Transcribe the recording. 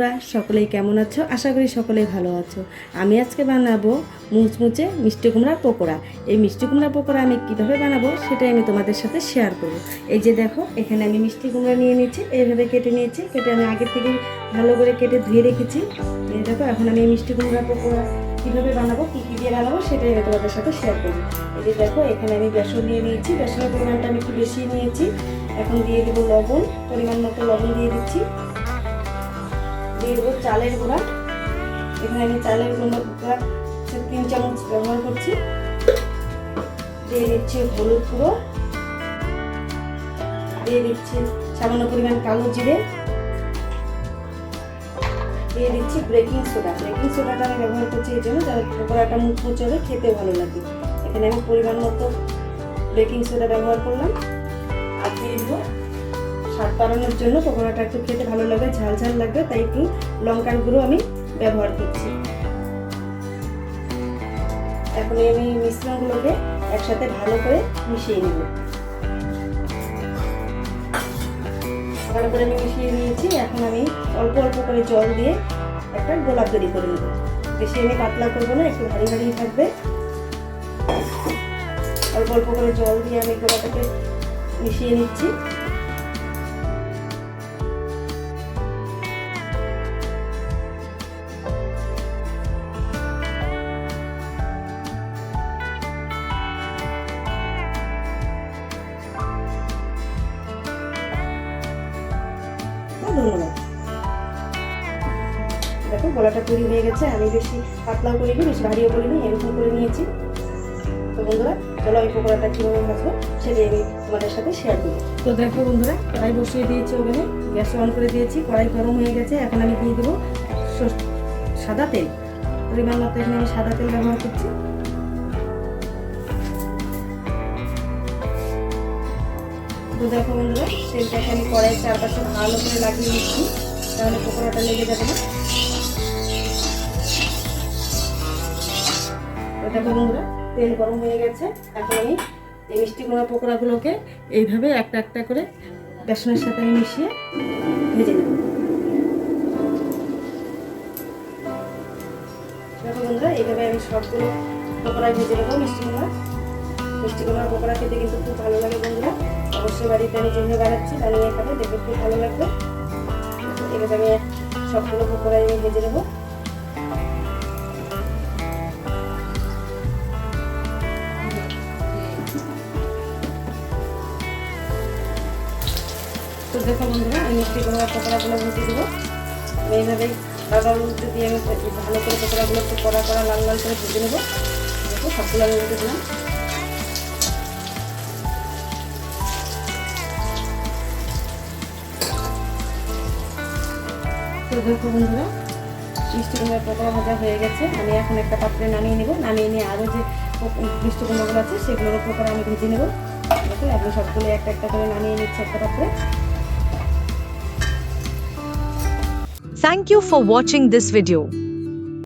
তোমরা সকলেই কেমন আছো? আশা করি সকলেই ভালো আছো। আমি আজকে বানাবো মুচমুচে মিষ্টি কুমড়ার পকোড়া। এই মিষ্টি কুমড়া পকোড়া আমি কীভাবে বানাবো সেটাই আমি তোমাদের সাথে শেয়ার করব। এই যে দেখো, এখানে আমি মিষ্টি কুমড়া নিয়ে নিয়েছি, এইভাবে কেটে নিয়েছি। কেটে আমি আগের থেকে ভালো করে কেটে ধুয়ে রেখেছি। এই দেখো, এখন আমি এই মিষ্টি কুমড়া পকোড়া কীভাবে বানাবো, কী কী দিয়ে বানাবো সেটাই আমি তোমাদের সাথে শেয়ার করব। এই যে দেখো, এখানে আমি বেসন নিয়ে নিয়েছি। বেসনের পরিমাণটা আমি একটু বেশি নিয়েছি। এখন দিয়ে দেবো লবণ, পরিমাণ মতো লবণ দিয়ে দিচ্ছি। দিয়ে দেবো চালের গুঁড়া। এখানে আমি চালের গুঁড়া তিন চামচ ব্যবহার করছি। দিয়ে দিচ্ছি হলুদ গুঁড়ো। দিয়ে দিচ্ছি সামান্য পরিমাণ কালো জিরে। দিয়ে দিচ্ছি বেকিং সোডা বেকিং সোডাটা আমি ব্যবহার করছি এই জন্য যাতে পকোড়াটা মুচমুচে হবে খেতে ভালো লাগে। এখানে আমি পরিমাণ মতো বেকিং সোডা ব্যবহার করলাম। আর দিয়ে দেবো স্বাদ বাড়ানোর জন্য পকোড়াটা একটু খেতে ভালো লাগবে ঝাল ঝাল লাগবে তাই একটু লঙ্কার গুঁড়ো আমি ব্যবহার করছি। এখন আমি মিশ্রণগুলোকে একসাথে ভালো করে মিশিয়ে নেব। ভালো করে আমি মিশিয়ে নিয়েছি, এখন আমি অল্প অল্প করে জল দিয়ে একটা গোলাপ তৈরি করে নেব। বেশি আমি পাতলা করব না, একটু ভারী ভারী থাকবে। অল্প অল্প করে জল দিয়ে আমি গোলাপটাকে মিশিয়ে নিচ্ছি। দেখো, গলাটা তৈরি হয়ে গেছে, আমি বেশি পাতলাও করিনি, বেশি ভারীও করিনি, এরকম করে নিয়েছি। তো বন্ধুরা, চলো এই পকোড়াটা কীভাবে ভাজবো সেটাই আমি তোমাদের সাথে শেয়ার করব। তো দেখো বন্ধুরা, কড়াই বসিয়ে দিয়েছি ওখানে গ্যাস অন করে দিয়েছি, কড়াই গরম হয়ে গেছে, এখন আমি দিয়ে দেবো সাদা তেল। পরিমাণ মতো এখানে আমি সাদা তেল ব্যবহার করছি। তো দেখো বন্ধুরা তেলটাকে আমি কড়াইয়ের চারপাশে ভালো করে লাগিয়ে দিচ্ছি তাহলে পকোড়াটা লেগে যাবে না। তো দেখো বন্ধুরা, তেল গরম হয়ে গেছে। এখন আমি এই মিষ্টি কুমড়া পকোড়াগুলোকে এইভাবে একটা একটা করে বেসনের সাথে আমি মিশিয়ে ভেজে নেব। দেখো বন্ধুরা, এইভাবে আমি সবগুলো পকোড়া ভেজে নেব মিষ্টি কুমড়া। মিষ্টি কুমড়ার পকোড়া খেতে কিন্তু খুব ভালো লাগে বন্ধুরা। অবশ্যই বাড়িতে আমি যেভাবে বানাচ্ছি, বানিয়ে খাবে দেখবে খুব ভালো লাগবে। এভাবে আমি সবগুলো পকোড়া আমি ভেজে নেব। দেখো বন্ধুরা, আমি মিষ্টি কুমড়ার পকোড়াগুলো ভেজে দেবো এইভাবেই বাদাম যদি আমি ভালো করে পকোড়াগুলো একটু কড়া কড়া লাল লাল করে ভেজে নেব। দেখো সবগুলো আমি দিলাম তো দেখো বন্ধুরা। মিষ্টি কুমড়ার পকোড়া ভাজা হয়ে গেছে। আমি এখন একটা পাত্রে নামিয়ে নেব। নামিয়ে নিয়ে আরও যে মিষ্টিকুমড়াগুলো আছে, সেগুলোর পকোড়া আমি ভেজে নেব। দেখো এখন সবগুলো একটা একটা করে নামিয়ে নিচ্ছি একটা পাত্রে। Thank you for watching this video.